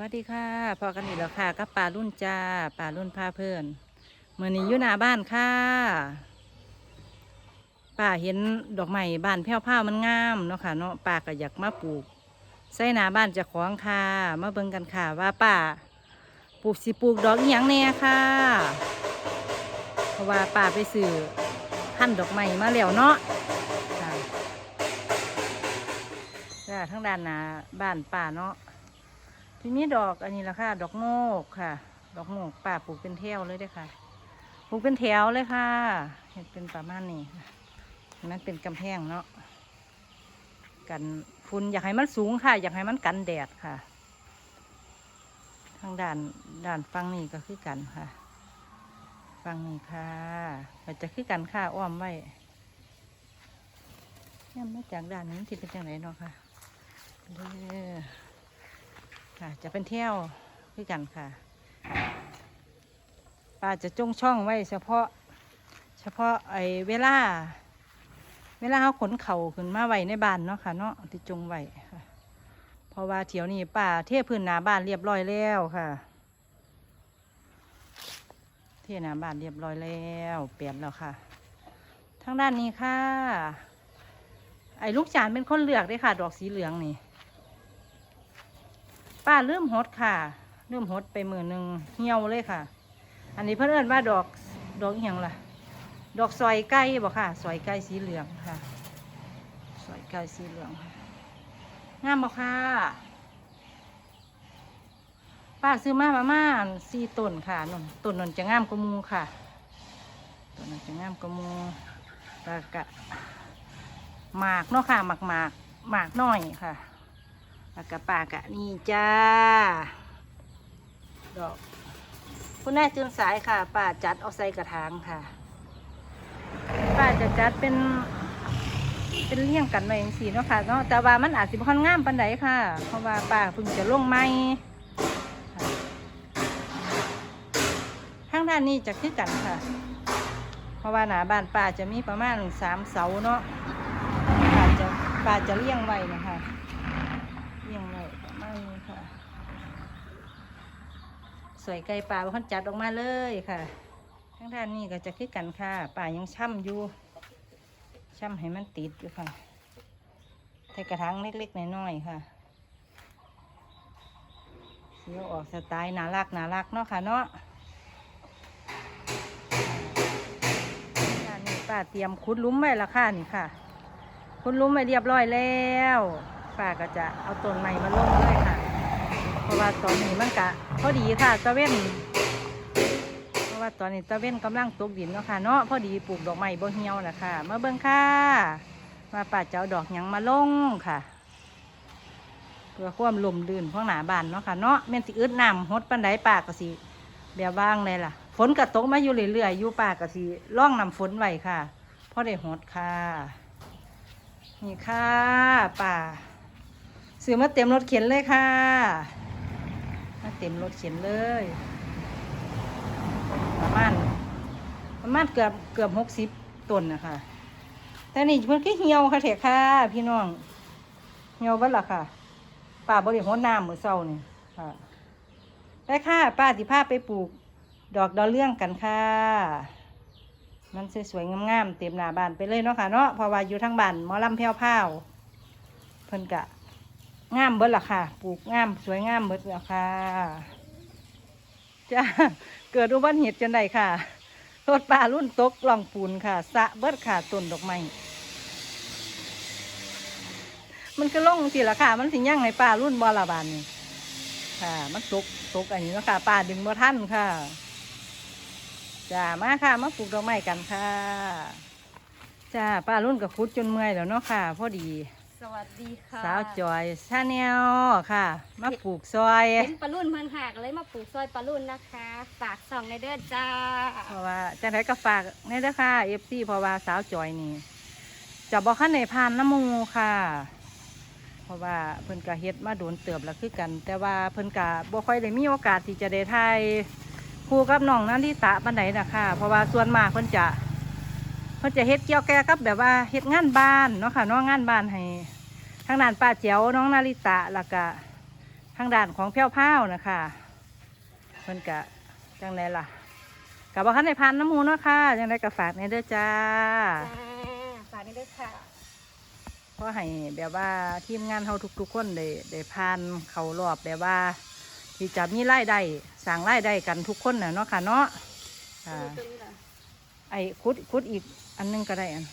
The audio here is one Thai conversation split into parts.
วัสดีค่ะพอกันอีกแล้วค่ะกับป่ารุ่นจ้าป่ารุ่นพาเพื่อนเมื่อนี้อยู่หน้าบ้านค่ะป่าเห็นดอกไม้บ้านแพ้วผ้ามันงามเนาะค่ะเนาะป่าก็อยากมาปลูกใส่หน้าบ้านจะของค่ะมาเบิ่งกันค่ะว่าป่าปลูกสิปลูกดอกอหย่งแน่ค่ะเพราะว่าป่าไปซื้อพันดอกไม้มาแล้วเนาะค่ะทั้งด้านหน้าบ้านป่าเนาะ ทีนี้ดอกอันนี้ละค่ะ ดอกโงกค่ะ ดอกโงกป่าปลูกเป็นแถวเลยด้อค่ะ ปลูกเป็นแถวเลยค่ะ เห็นเป็นประมาณนี้ค่ะมันเป็นกำแพงเนาะ กันฝุ่นอยากให้มันสูงค่ะ อยากให้มันกันแดดค่ะ ทางด้านด้านฟังนี่ก็คือกันค่ะ ฟังนี่ค่ะก็จะคือกันค่ะอ้อมไว้เนี่ยมาจากด้านนี้ที่เป็นจังไหนเนาะค่ะเด้อ ค่ะ จะเป็นเที่ยวคือกันค่ะป้าจะจงช่องไว้เฉพาะ เฉพาะไอ้เวลา เวลาเขาขนเข่าขึ้นมาไว้ในบ้านเนาะค่ะเนาะที่จงไว้ค่ะ เพราะว่าเที่ยวนี้ป้าเทพื้นหน้าบ้านเรียบร้อยแล้วค่ะ เทหน้าบ้านเรียบร้อยแล้วเปลี่ยนแล้วค่ะทางด้านนี้ค่ะ ไอ้ลูกจานเป็นคนเลือกด้ค่ะ ดอกสีเหลืองนี่ ป้าลืมหดค่ะลืมหดไปมือหนึ่งเหี่ยวเลยค่ะ อันนี้เพื่นเอินว่าดอกดอกอหย่างล่ะ ดอกซอยไก่บอกค่ะซอยไก่สีเหลืองค่ะซอยไก่สีเหลืองงามบอกค่ะ ป้าซื้อมาประมาณสี่ต้นค่ะนนต้นนนจะงามกว่ามูค่ะต้นนนจะงามกว่ามูแล้วก็หมากเนาะค่ะหมากหมากหมากน้อยค่ะ แล้วก็ปากะนี่จ้า ดอก คุณแม่จืนสายค่ะ ป้าจัดเอาใส่กระถางค่ะ ป้าจะจัดเป็น เป็นเลี่ยงกันไว้อย่างสีเนาะค่ะเนาะแต่ว่ามันอาจสิบค่อนงามปันใดค่ะ เพราะว่าป้าเพิ่งจะลงไม้ข้างด้านนี้จะคือกันค่ะ เพราะว่าหนาบ้านป้าจะมีประมาณสามเสาเนาะป้าจะป้าจะเลี่ยงไว้นะคะ เลี้ยงไว้ประมาณนี้ค่ะ สวยไก่ป่าพันจัดออกมาเลยค่ะทางด้านนี้ก็จะคือกันค่ะป่ายังช่ำอยู่ช่ำให้มันติดอยู่ค่ะใส่กระถางเล็กๆน้อยๆค่ะเสียวออกสไตล์น่ารักน่ารักเนาะค่ะเนาะด้านนี้ป้าเตรียมขุดลุ้มไว้ละค่ะนี่ค่ะขุดลุ้มไว้เรียบร้อยแล้วป้าก็จะเอาต้นใหม่มาลงเลย เพราะว่าตอนนี้มันกะพอดีค่ะตะเว้นเพราะว่าตอนนี้ตะเว้นกำลังตกดินเนาะค่ะเนาะพอดีปลูกดอกไม้บ่เหี่ยวนะคะมาเบิ่งค่ะ มาป้าเจะเอาดอกหยังมาลงค่ะเพื่อความลมลื่นพวกหนาบานเนาะค่ะเนาะแม่นสิอึดน้ำหดปันไดปาก็สิแบบว่างเลยล่ะ ฝนก็ตกมาอยู่เรื่อยๆอยู่ปาก็สิล่องน้ำฝนไว้ค่ะพอได้หดค่ะ นี่ค่ะป่าซื้อมาเต็มรถเข็นเลยค่ะ ต็มรถเข็นเลย ประมาณประมาณเกือบเกือบหกสิบต้นนะคะแต่นี่เพิ่นก็เหี่ยวค่ะเถอะค่ะ พี่น้องเหี่ยวบัดละค่ะป้าบริโภคน้ำมือเศร้านี่ค่ะได้ค่ะ ป้าสิพาไปปลูก ดอกดาวเรื่องกันค่ะ มันสวยๆงามๆเต็มหน้าบ้านไปเลยเนาะค่ะเนาะเพราะว่าอยู่ทั้งบ้านหมอลำแพ้วๆเพิ่นกะ งามเบิดล่ะค่ะ ปลูกงามสวยงามเบิดแล้วค่ะจ้าเกิดอุบัติเหตุจังใดค่ะรถป่ารุ่นตกกล่องปูนค่ะสะเบิดค่ะต้นดอกไม้มันก็ล่องสิละค่ะ มันสิย่างในป่ารุ่นบอละบานนี่ค่ะ มันตกตกอันนี้นะคะป่าดึงบ่ทันค่ะจ้ามาค่ะมาปลูกดอกไม้กันค่ะจ้าป้ารุ่นกับคุดจนเมื่อยแล้วเนาะค่ะ พอดี วัสดีค่ะสาวจอยชาแนลค่ะ มาปลูกซอยเห็นปลารุ่นมันหักเลยมาปลูกซอยปลารุ่นนะคะฝากส่องในเด้อจ้าเพราะว่าจังไรก็ฝากในเด้อค่ะเอฟซีเพราะว่าสาวจอยนี่จะบอกขั้นในพานน้ำหมูค่ะ เพราะว่าเพิ่นกะเฮ็ดมาโดนเติบแล้วคือกัน แต่ว่าเพิ่นกะบ่ค่อยได้มีโอกาสที่จะได้ทายคู่กับน้องนันทิตะปานใดนะคะเพราะว่าส่วนมากเพิ่นจะเพิ่นจะเฮ็ดเกี่ยวแก่กับแบบว่าเฮ็ดงานบ้านเนาะค่ะเนาะงานบ้านให้ทางด้านป้าเจียวน้องนาริตะแล้วก็ทางด้านของเพี้ยวพ้าวนะคะเพิ่นกะจังไดล่ะกับว่าคันในพันน้ำหมูเนาะค่ะจังไดกับฝากในเด้อจ้าจ้าฝากนี่ด้วยค่ะเพราะให้แบบว่าทีมงานเขาทุกๆคนได้ได้ผ่านเขารอบแบบว่า ที่จะมีรายได้สั่งรายได้กันทุกคนน่ะเนาะค่ะเนาะอ่าตัวนี้เหรอ ไอ้คุดคุดอีกอันหนึงก็ได้อัน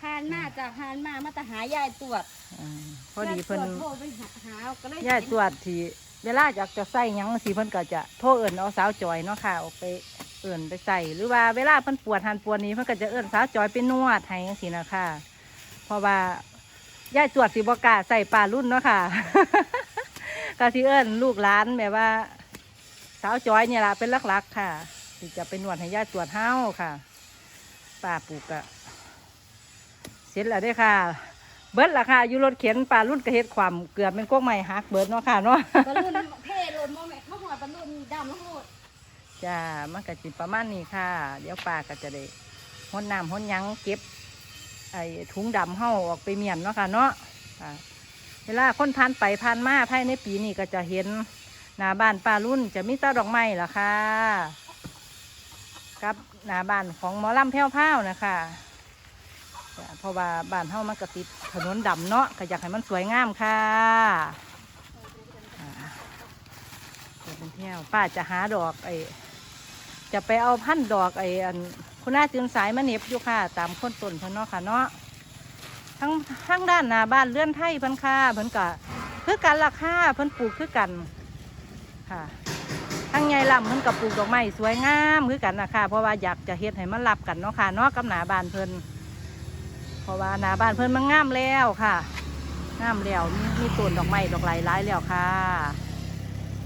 พานมาจากพานมามาแต่หายายตรวจอ่าพอดีเพิ่นยายตรวจโทรไปหาหาก็เลยย่ายตรวจที่เวลาอยากจะใส่หยังสีเพิ่นก็จะโทรเอิ่นเอาสาวจอยเนาะค่ะออกไปเอิ่นไปใส่หรือว่าเวลาเพิ่นปวดหันปวดนี้เพิ่นก็จะเอิ่นสาวจอยไปนวดให้จังซี่นะคะเพราะว่าย่ายตรวจสิบ่กล้าใส่ปลารุ่นเนาะค่ะ ก็สิเอิ่นลูกหลานแบบว่า สาวจอยเนี่ยล่ะเป็นหลักๆค่ะที่จะไปนวดให้ย่ายตรวจเฮาค่ะป้าปลูกอะเสร็จแล้วเด้อค่ะ เบิดราคาอยู่รถเข็นปลารุ่นกระเฮ็ดความเกือบเป็นกกใหม่หักเบิดเนาะค่ะเนาะบอลลูนเพ่ลนโมแม่ข้าวหอยบอลลูนดำแล้วโหดจ้ามันก็จิประมาณนี้ค่ะ เดี๋ยวปลาก็จะได้หดน้ำหดหยังเก็บ ไอ้ถุงดำเห่าออกไปเมียนเนาะค่ะเนาะอ่าเวลาคนผ่านไปผ่านมาภายในปีนี้ก็จะเห็น หน้าบ้านปลารุ่นจะมีแตาดอกไม้ล่ะค่ะกับหน้าบ้านของหมอลำแพ้วพ้าวนะคะเพราะว่าบ้านเฮามันก็ติดถนนดำเนาะก็อยากให้มันสวยงามค่ะเดี๋ยวเป็นเที่ยวป้าจะหาดอกไอจะไปเอาพันดอกไออันคุณน้าจืนสายมาเหน็บอยู่ค่ะ ตามคนต้นเพิ่นเนาะค่ะเนาะทั้งทั้งด้านหน้าบ้านเลื่อนไทยเพิ่นค่ะเพิ่นก็คือกันราคาเพิ่นปลูกคือกัน ค่ะทั้งไงลำเพิ่นกับปลูกดอกไม้สวยงามคือกันนะคะเพราะว่าอยากจะเฮ็ดให้มันรับกันเนาะค่ะเนาะกับหนาบานเพิ่นเพราะว่าหนาบานเพิ่นมันงามแล้วค่ะงามแล้วมีมีต้นดอกไม้ดอกไหลหลายแล้วค่ะ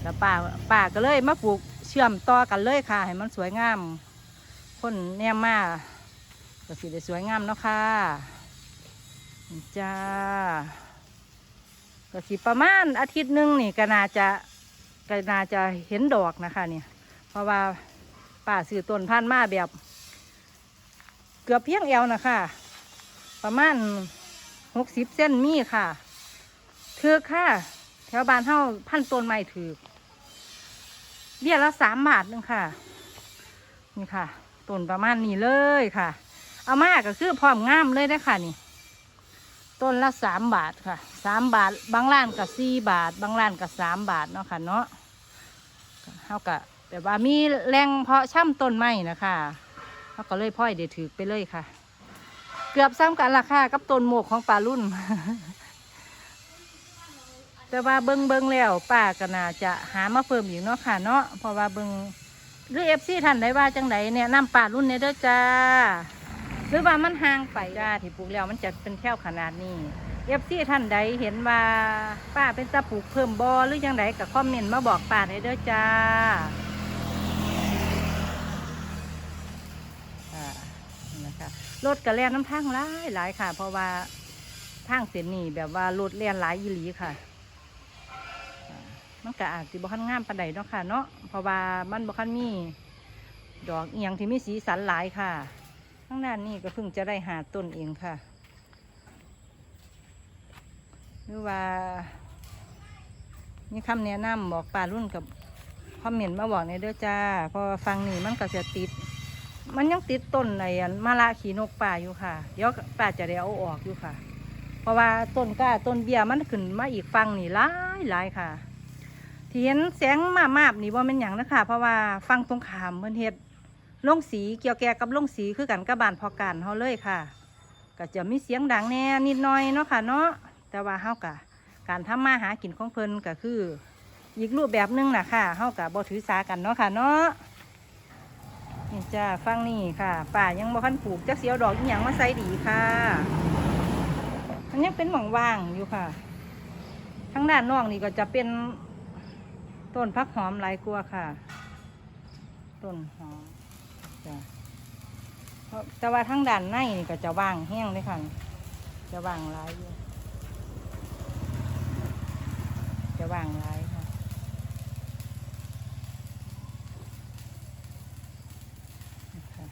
แล้วป้าป้าก็เลยมาปลูกเชื่อมต่อกันเลยค่ะ ให้มันสวยงามคนแนมมาก็สิได้สวยงามเนาะค่ะจ้าก็สิประมาณอาทิตย์หนึงนี่ก็น่าจะ ก็น่าจะเห็นดอกนะคะเนี่ยเพราะว่าป่าสื่อต้นพันธุ์มาแบบ เกือบเพียงเอวนะคะ ประมาณหกสิบเส้นมีค่ะถือค่ะ แถวบ้านเฮาพันต้นไม้ถือเบี้ยละสามบาทนึงค่ะ นี่ค่ะต้นประมาณนี้เลยค่ะ เอามากก็คือพร้อมงามเลยนะคะนี่ ต้นละสามบาทค่ะสามบาท บางร้านก็สี่บาท บางร้านก็สามบาทเนาะค่ะเนาะ เท่ากับแบบว่ามีแรงเพาะช่ำต้นไม้นะคะเขาก็เลยพ่อยเดี๋ยวถือไปเลยค่ะ เกือบซ้ำกันราคากับต้นโมกของปลารุ่น แต่ว่าเบิงเบิงแล้วป้าก็น่าจะหามาเพิ่มอีกเนาะค่ะเนาะเพราะว่าเบิงหรือเอฟซีท่านใดว่าจังไดเนี่ยน้ำปลารุ่นเนี่ยเด้อจ้าหรือว่ามันห่างไปจ้าที่ปลูกแล้วมันจะเป็นแค่ขนาดนี้ เอฟซีท่านใดเห็นว่าป้าเป็นตาปลูกเพิ่มบอหรือยังไงกับคอมเมนต์มาบอกป้าได้เด้อจ้านี่นะคะรถกระแล่นน้ำทางหลายหลายค่ะ เพราะว่าทางเส้นนี้แบบว่ารถแล่นหลายยีหลีค่ะมันก็อาจจะบ่คันงามปานใดเนาะค่ะ เนาะเพราะว่ามันบ่คันมีดอกเอียงที่มีสีสันหลายค่ะข้างหน้านี่ก็เพิ่งจะได้หาต้นเองค่ะ หรือว่ามีคำแนะนำบอกป่ารุ่นกับคอมเมนต์มาบอกในเด้อจ้าพราะว่าฟังนี่มันก็จะติด มันยังติดต้นในอันมะละขีนกป่าอยู่ค่ะ เดี๋ยวป่าจะได้เอาออกอยู่ค่ะ เพราะว่าต้นก้าต้นเบี้ยมันขึ้นมาอีกฟังนี่หลายหลายค่ะ ที่เห็นแสงมามาบนี่ว่าเป็นอย่างนะคะเพราะว่าฟังตรงขามเพิ่นเฮ็ดลงสีเกี่ยวแก่กับลงสีคือกันกับบานพอกันเขาเลยค่ะ ก็จะมีเสียงดังแน่นิดหน่อยเนาะค่ะเนาะ แต่ว่าเฮากะการทำมาหากินของเพิ่นก็คือ อีกรูปแบบหนึงน่ะค่ะเฮากะบ่ถือสากันเนาะค่ะเนาะนี่จ้าฟังนี่ค่ะ ป่ายังบ่คันปลูกจักเสียวดอกอีหยังมาใส่ดีค่ะมันยังเป็นหม่องว่างอยู่ค่ะทั้งด้านนอกนี่ก็จะเป็นต้นพักหอมหลายกว่าค่ะ ต้นหอมจ้ะเพราะแต่ว่าทั้งด้านในนี่ก็จะว่างแห้งเลยค่ะ จะว่างหลายอยู่ จะ ว่างหลายค่ะนี่ค่ะ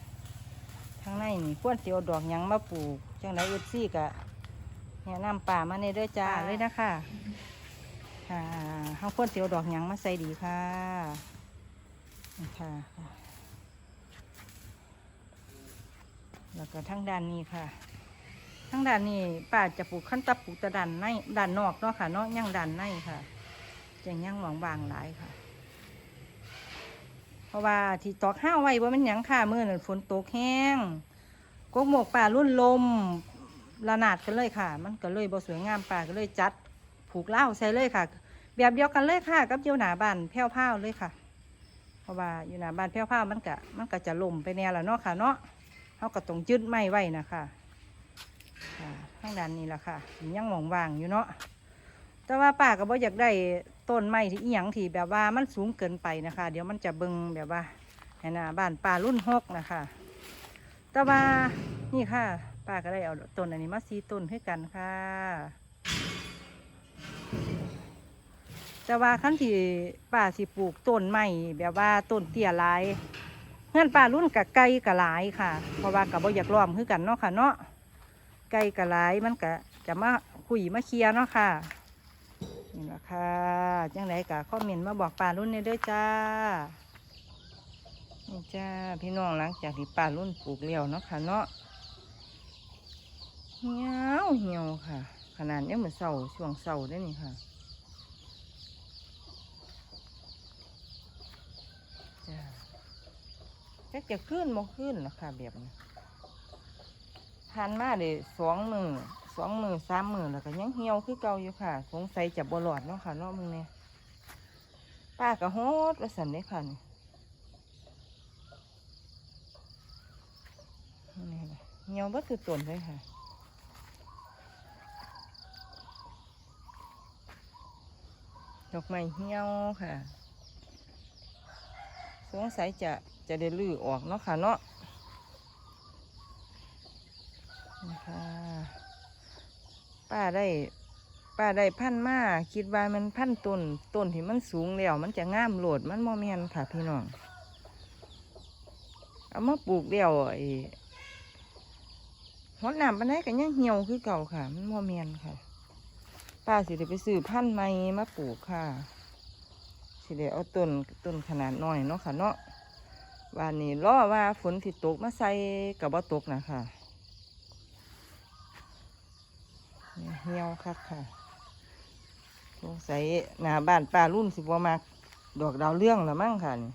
ทั้งในนี่ควรสิเอาดอกหยังมาปลูก จังไดเอฟซีกะแนะนำป่ามาในเด้อจ้าค่ะเลยนะคะค่ะข้าวโพดเตียวดอกหยังมาใส่ดีค่ะนี่ค่ะ แล้วก็ทั้งด้านนี้ค่ะทั้งด้านนี้ป้าจะปลูกขั้นตะปลูกแต่ด้านในด้านนอกเนาะค่ะเนาะย่างด้านในค่ะ จะย่างหวังบางหลายค่ะ เพราะว่าที่ตอกห้าวไว้ว่ามันยังค่ะมื่อนั้นฝนตกแห้งกกหมกป่ารุ่นลมระนาดกันเลยค่ะ มันก็เลยบ่สวยงามป่าก็เลยจัดผูกเหล้าใส่เลยค่ะ แบบเดียวกันเลยค่ะ กับเจียวหนาบ้านแพ้วพ้าเลยค่ะ เพราะว่าอยู่หนาบ้านแพ้วพ้ามันก็มันก็จะล่มไปแน่ละเนาะค่ะเนาะเขาก็ต้องยึดไม้ไว้นะคะค่ะข้างด้านนี้ละค่ะยังหมองว่างอยู่เนาะแต่ว่าป้าก็บ่อยากได้ ต้นไม้ที่อีหยังที่แบบว่ามันสูงเกินไปนะคะ เดี๋ยวมันจะเบิงแบบว่าให้หนาบ้านป้ารุ่นหกนะคะ แต่ว่านี่ค่ะป้าก็ได้เอาต้นอันนี้มาสีต้นให้กันค่ะ แต่ว่าขั้นที่ป้าสิปลูกต้นใหม่แบบว่าต้นเตี้ยหลายเงื่อนป้ารุ่นกับไก่กับหลายค่ะ เพราะว่ากับบ่อยากล้อมคือกันเนาะค่ะเนาะไก่กับหลายมันก็จะมาคุยมาเคลียเนาะค่ะ นี่แหละค่ะจังไรกับคอมเมนมาบอกป้ารุ่นในเด้อจ้า นี่จ้าพี่น้องหลังจากที่ป้ารุ่นปลูกเลี้ยวเนาะค่ะเนาะเหี่ยวเหี่ยวค่ะ ขนาดนี้เหมือนเสาช่วงเสาได้นี่ค่ะจ้าจักจะขึ้นบ่ขึ้นหรอค่ะแบบนี้ทานมาเลยสองมือ สองมือสามมือแล้วก็ยังเหี่ยวคือเก่าอยู่ค่ะ สงสัยจะบหลอดเนาะค่ะเนาะมึงเนี่ยป้าก็โฮดว่าสันเด้ค่ะนี่นี่ล่ะเหี่ยวบ่คือต้นเลยค่ะดอกไม้เหี่ยวค่ะ สงสัยจะจะได้ลื้อออกเนาะค่ะเนาะนี่ค่ะ ป้าได้ป้าได้พันมาคิดว่ามันพันต้นต้นที่มันสูงแล้วมันจะงามโหลดมันโมเมนค่ะพี่น้องเอามาปลูกเดียวไอ้หดน้ำปานใดก็ยังเหี่ยวคือเก่าค่ะ มันโมเมนค่ะ ป้าสิได้ไปซื้อพันธุ์ใหม่มาปลูกค่ะ สิได้เอาต้นต้นขนาดน้อยเนาะค่ะเนาะวันนี้รอว่าฝนสิตกมาใส่กับบ่ตกนะค่ะ เหี่ยวคักค่ะสงสัยหน้าบ้านป้ารุ่นสิบ่มักดอกดาวเรื่องละมั้งค่ะนี่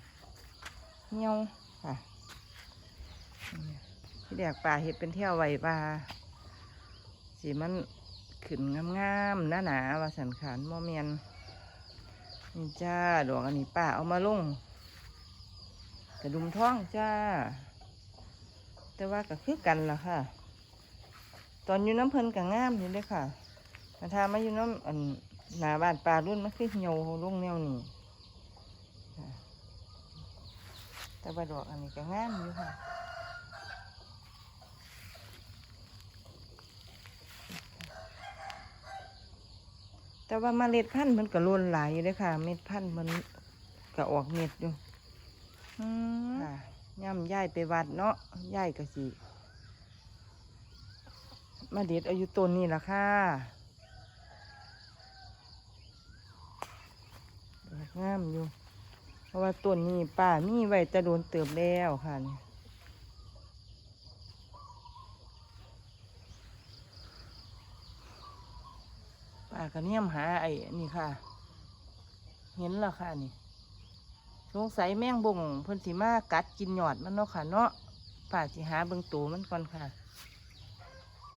เหี่ยวค่ะที่แรกป้าเห็ดเป็นเที่ยวไว้ป้าสิมันขึ้นงามๆหน้าหนาว่าสันขานโมเมียนนี่จ้าดอกอันนี้ป้าเอามาลงกระดุมท้องจ้า แต่ว่าก็คือกันล่ะค่ะ ตอนอยู่น้ำเพลินกับงามอยู่เลยค่ะ มาทามาอยู่น้ำอันหนาบ้านปลารุ่นมันคือเหี่ยวลงแนวนี้ค่ะแต่ว่าดอกอันนี้ก็งามอยู่ค่ะแต่ว่าเมล็ดพันธุ์มันก็ล้นหลายอยู่เลยค่ะ เม็ดพันธุ์มันก็ออกเม็ดอยู่อืมค่ะย่ำย่ายไปวัดเนาะย่ายก็สิมาเด็ดอายุต้นนี่ละค่ะดอก งามอยู่ เพราะว่าต้นนี้ป้ามีไว้จะโดนเติมแล้วค่ะนี่ป้าก็เนี่ยมหาไอ้นี่ค่ะ เห็นแล้วค่ะนี่สงสัยแมงบงเพิ่นสิมากัดกินหยอดมันเนาะค่ะ เนาะป้าสิหาเบิงตูมันก่อนค่ะ